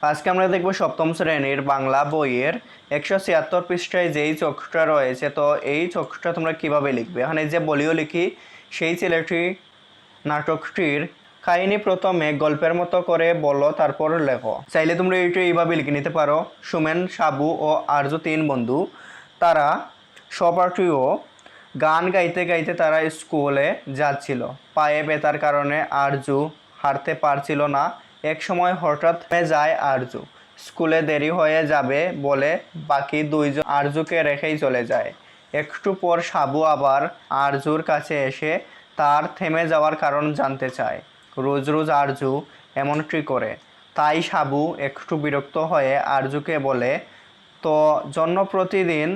আজকে আমরা দেখব সপ্তম শ্রেণির বাংলা বইয়ের একশো ছিয়াত্তর পৃষ্ঠায় যেই চক্ষুটা রয়েছে, তো এই চক্ষুটা তোমরা কীভাবে লিখবে? এখানে যে বলিও লিখি, সেই ছেলেটি নাটকটির কাহিনী প্রথমে গল্পের মতো করে বলো, তারপর লেখো। চাইলে তোমরা এইটা এইভাবে লিখে নিতে পারো। সুমেন, সাবু ও আর্য তিন বন্ধু। তারা সপাঠিও গান গাইতে গাইতে তারা স্কুলে যাচ্ছিল। পায়ে ব্যথার কারণে আরজু হাঁটতে পারছিল না। এক সময় হঠাৎ যায় আরজু। স্কুলে দেরি হয়ে যাবে বলে বাকি দুইজন আরজুকে রেখেই চলে যায়। একটু পর সাবু আবার আরজুর কাছে এসে তার থেমে যাওয়ার কারণ জানতে চায়। রোজ রোজ আরজু এমনটি করে। তাই সাবু একটু বিরক্ত হয়ে আরজুকে বলে, তো জন্য প্রতিদিন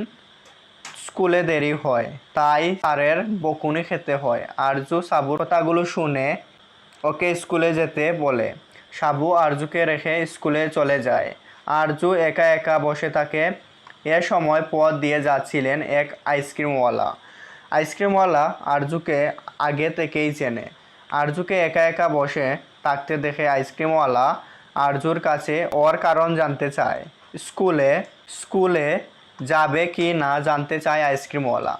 স্কুলে দেরি হয়, তাই স্যারের বকুনি খেতে হয়। আরজু সাবুর কথাগুলো শুনে ওকে স্কুলে যেতে বলে সাবু আরজুকে রেখে স্কুলে চলে যায়। আরজু একা একা বসে থাকে। এ সময় পথ দিয়ে যাচ্ছিলেন এক আইসক্রিমওয়ালা। আইসক্রিমওয়ালা আরজুকে আগে থেকেই চেনে। আরজুকে একা একা বসে থাকতে দেখে আইসক্রিমওয়ালা আরজুর কাছে ওর কারণ জানতে চায়। স্কুলে স্কুলে যাবে কি না জানতে চায় আইসক্রিমওয়ালা।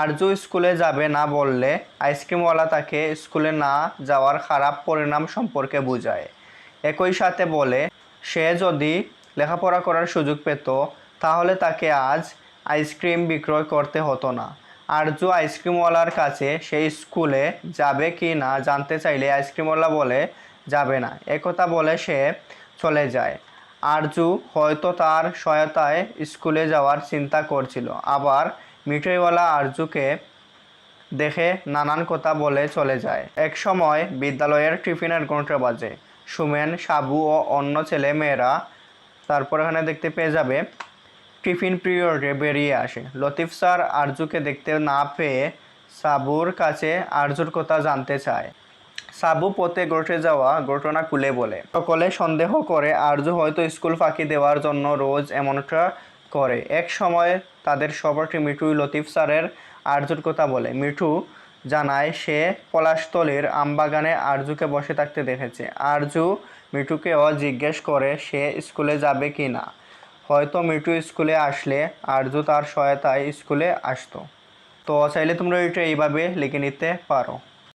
আরজু স্কুলে যাবে না বললে আইসক্রিমওয়ালা তাকে স্কুলে না যাওয়ার খারাপ পরিণাম সম্পর্কে বোঝায়। একই সাথে বলে, সে যদি লেখাপড়া করার সুযোগ পেত, তাহলে তাকে আজ আইসক্রিম বিক্রয় করতে হতো না। আরজু আইসক্রিমওয়ালার কাছে সেই স্কুলে যাবে কি না জানতে চাইলে আইসক্রিমওয়ালা বলে, যাবে না। একথা বলে সে চলে যায়। আরজু হয়তো তার সহায়তায় স্কুলে যাওয়ার চিন্তা করছিল। আবার মিঠাইওয়ালা আরজুকে দেখে নানান কথা বলে চলে যায়। এক সময় বিদ্যালয়ের টিফিনের ঘণ্টা বাজে। সুমেন, সাবু ও অন্য ছেলে মেয়েরা তারপর এখানে দেখতে পেয়ে যাবে। টিফিন পিরিয়ডে বেরিয়ে আসে। লতিফ স্যার আরজুকে দেখতে না পেয়ে সাবুর কাছে আরজুর কথা জানতে চায়। সাবু পথে ঘটে যাওয়া ঘটনা খুলে বলে। সকলে সন্দেহ করে আরজু হয়তো স্কুল ফাঁকি দেওয়ার জন্য রোজ এমনটা করে। এক সময় তাদের সবারটি মিঠু লতিফ স্যারের আরজুর কথা বলে। মিঠু জানায়, সে পলাশতলের আমবাগানে আরজুকে বসে থাকতে দেখেছে। আরজু মিঠুকেও জিজ্ঞেস করে, সে স্কুলে যাবে কি না? হয়তো মিটু স্কুলে আসলে আরজু তার সহায়তায় স্কুলে আসতো। তো চাইলে তোমরা এটা এইভাবে লিখে নিতে পারো।